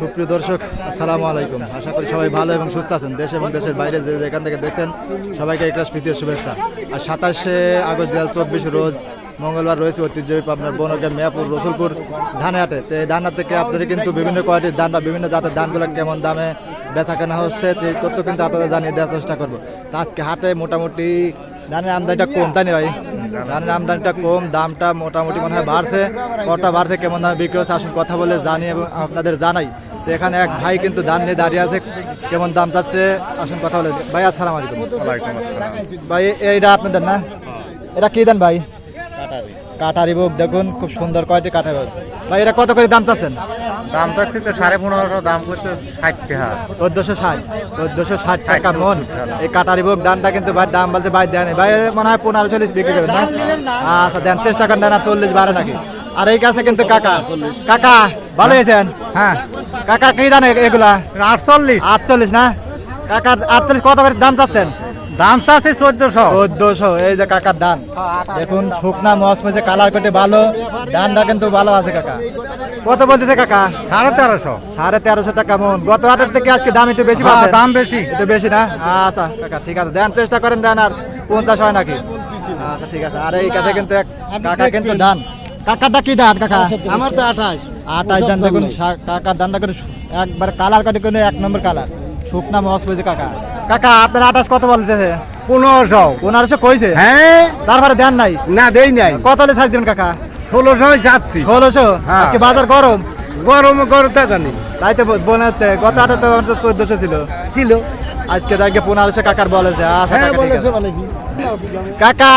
সুপ্রিয় দর্শক, আসসালামু আলাইকুম। আশা করি সবাই ভালো এবং সুস্থ আছেন। দেশ এবং দেশের বাইরে যে যেখান থেকে দেখছেন, সবাইকে একটা প্রীতির শুভেচ্ছা। আর সাতাশে আগস্ট দু চব্বিশ রোজ মঙ্গলবার রয়েছে ঐতিহ্যবাহী আপনার বনগ্রাম মেয়াপুর, রসুলপুর, ধানহাটে। তো এই ধানহাট থেকে আপনাদের কিন্তু বিভিন্ন কোয়ালিটির ধান বা বিভিন্ন জাতের ধানগুলো কেমন দামে বেচা কেনা হচ্ছে, সেই তথ্য কিন্তু আপনাদের জানিয়ে দেওয়ার চেষ্টা করব। আজকে হাটে মোটামুটি ধানের আমদানিটা কম তাই না ভাই? ধানের আমদানিটা কম দামটা মোটামুটি মনে হয় বাড়ছে। কটা বাড়ছে কেমন দামে বিক্রি হচ্ছে আসুন কথা বলে জানি এবং আপনাদের জানাই। তো এখানে এক ভাই কিন্তু ধান নিয়ে দাঁড়িয়ে আছে কেমন দাম চাচ্ছে আসুন কথা বলে। ভাই আসসালাম আলাইকুম। ভাই এটা এইটা আপনাদের না? এটা কি দেন ভাই? কাটারি বুক দেখুন খুব সুন্দর কয়টি কাটারি বুক ভাই এরা কত করে দাম চাচ্ছেন? দাম থাকতে তো সাড়ে পনেরোশো দাম করতে ষাট টাকা। চোদ্দশো ষাট চোদ্দশো ষাট টাকা মন। এই কাটারি বুক দামটা কিন্তু ভাই দাম বলছে ভাই দেন ভাই মনে হয় পনেরো চল্লিশ বিক্রি করেন না? আচ্ছা দেন চেষ্টা করেন দেন আর চল্লিশ বাড়ে নাকি? আর এই কাছে কিন্তু কাকা। কাকা ভালো হয়েছেন? হ্যাঁ। কাকা কি দান এগুলা? আটচল্লিশ। আটচল্লিশ না? কাকা আটচল্লিশ কত করে দাম চাচ্ছেন? দাম চাচ্ছে চোদ্দশো। চোদ্দশো এই যে কাকার দান দেখুন শুকনা মসমে কালার কেটে ভালো দানটা কিন্তু ভালো আছে কাকা। কত বলতেছে কাকা? সাড়ে তেরোশো। সাড়ে তেরোশো টাকা মন। গত হাটের থেকে আজকে দাম একটু বেশি হ্যাঁ, দাম বেশি। একটু বেশি না? আচ্ছা কাকা ঠিক আছে। দেন চেষ্টা করেন দেন আর পঞ্চাশ হয় নাকি? আচ্ছা ঠিক আছে। আর এই কাছে কিন্তু এক কাকা কিন্তু দান কাকারটা কি দান কাকা? আমার তো আঠাশ। দান দেখুন কাকার দানটা করে একবার কালার কাটি করে এক নম্বর কালার। শুকনা মস কাকা। কাকা আপনার আটাশ কত বলতেছে পনেরোশো। পনেরোশো কইছে? হ্যাঁ। তারপরে দেন নাই? না দেই নাই। কত হলে ছাড় দিবেন কাকা? ষোলোশো যাচ্ছি। ষোলোশো? হ্যাঁ। আজকে বাজার গরম? গরম গরমটা জানি। তাই তো মনে হচ্ছে গত হাটে তো চোদ্দশো ছিল। ছিল। আজকে দেখে পনেরোশো কাকার বলেছে। আচ্ছা হ্যাঁ। কাকা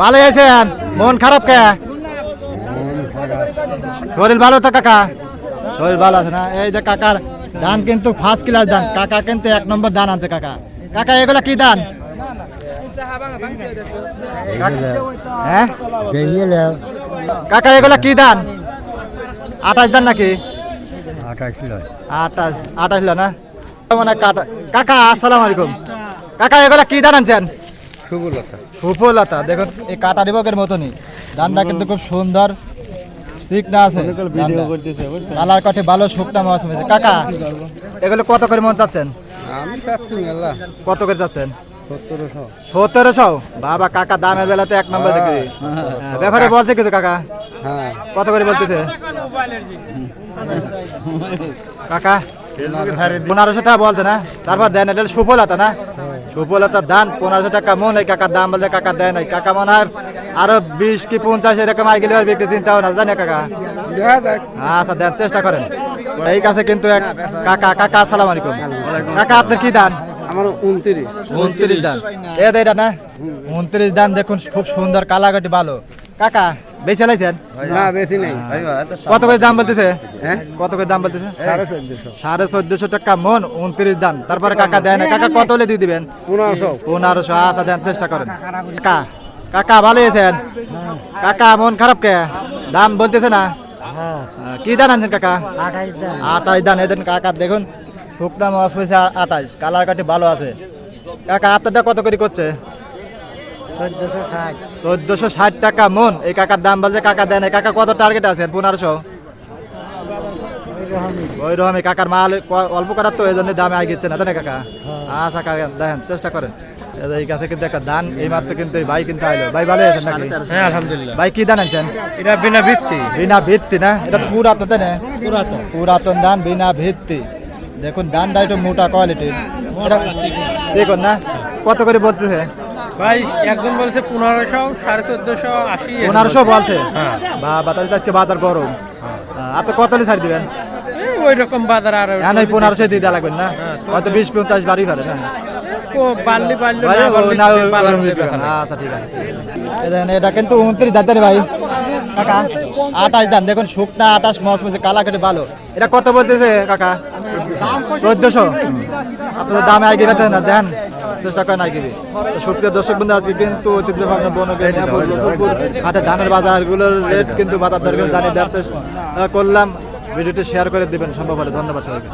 ভালো আছেন? মন খারাপ কে? শরীর ভালো তো কাকা? শরীর ভালো আছে না? এই যে কাকার ধান কিন্তু ফার্স্ট ক্লাস ধান কাকা কিন্তু এক নম্বর ধান আনছে কাকা। কাকা এগুলা কি ধান হ্যাঁ? কাকা এগুলা কি ধান আঠাশ ধান নাকি? আঠাশ আঠাশ লো না? মানে কাকা আসসালামু আলাইকুম। কাকা এগুলা কি ধান আনছেন? সুবলতা সুফলতা। দেখুন এই কাটা রিবকের মতনই। ধানটা কিন্তু খুব সুন্দর। চিকনা আছে? ধানটা। কালার কাঠে ভালো শুকনা মাছ হয়েছে কাকা এগুলো কত করে মন চাচ্ছেন? আমি চাচ্ছি আল্লাহ। কত করে চাচ্ছেন? সত্তরশো। সতেরোশো বাবা কাকা দামের বেলাতে এক নম্বর দেখি হ্যাঁ, ব্যাপারে বলছে কিন্তু কাকা। হ্যাঁ। কত করে বলতেছে? কাকা পনেরোশো টাকা বলছে না? তারপর দেন এটা সুফলতা না? সুফলতার দান পনেরোশো টাকা মন কাকার দাম বলছে কাকা দেয় নাই। কাকা মনে হয় আরও বিশ কি পঞ্চাশ এরকম আই গেলে বিক্রি চিন্তা হবে না জানে কাকা? আচ্ছা দেন চেষ্টা করেন। এই কাছে কিন্তু এক কাকা কাকা আসসালাম আলাইকুম। কাকা আপনার কি দান? আমার উনত্রিশ। উনত্রিশ দান। এ এটা না? উনত্রিশ দান দেখুন খুব সুন্দর কালাকাটি ভালো। কাকা বেশি লাইছেন না বেশি নেই। কত করে দাম বলতেছে? হ্যাঁ? কত করে দাম বলতেছে? সাড়ে চোদ্দশো। টাকা মন উনত্রিশ দান তারপরে কাকা দেয় না। কাকা কত হলে দিয়ে দিবেন? পনেরোশো। পনেরোশো আচ্ছা দেন চেষ্টা করেন। কাকা কাকা ভালো আছেন? কাকা মন খারাপ কে? দাম বলতেছে না? কি দান আনছেন কাকা? আঠাশ দান এদেন কাকা দেখুন শুকনা মাছ পেয়েছে আঠাশ কালার কাটি ভালো আছে। কাকা আপনারটা কত করে করছে? চোদ্দশো ষাট। টাকা মন। এই কাকার দাম বলছে কাকা দেন এই কাকা কত টার্গেট আছে? পনেরোশো। ওই রকমই কাকার মাল অল্প করার তো এই জন্য দামে আগে না তাই কাকা? আচ্ছা কাকা দেখেন চেষ্টা করেন। কিন্তু একটা দান এই মাত্র কিন্তু ভাই কিন্তু আইলো। ভাই ভালো আছেন নাকি? হ্যাঁ আলহামদুলিল্লাহ। ভাই কি দান আনছেন? এটা বিনা ভিত্তি। বিনা ভিত্তি না? এটা পুরাতন তাই না? পুরাতন। ধান বিনা ভিত্তি। দেখুন ধানটা একটু মোটা কোয়ালিটির দেখুন না? কত করে বলতেছে? ভাই একজন বলছে পনেরোশো সাড়ে চোদ্দশো আশি পনেরোশো বলছে? হ্যাঁ। বা বাতাস আজকে বাজার গরম। আপনি কত হলে ছাড় দিবেন? ওই রকম বাজার আর এখন ওই পনেরোশো দিয়ে দেওয়া লাগবেন না? হয়তো বিশ পঞ্চাশ বাড়ি পারে না। আচ্ছা ঠিক আছে এটা কিন্তু উনত্রিশ ভাই কাকা দেখুন শুকনা আঠাশ মাস মধ্যে কালা কেটে ভালো এটা কত বলতেছে কাকা? চোদ্দশো। আপনার দামে আগে না দেন। চেষ্টা করে না কি সুপ্রিয় দর্শক বন্ধু, আজকে কিন্তু হাটে ধানের বাজারগুলোর রেট কিন্তু বাজার দরকার জানিয়ে করলাম। ভিডিওটি শেয়ার করে দেবেন, সম্ভব হলে ধন্যবাদ সবাইকে।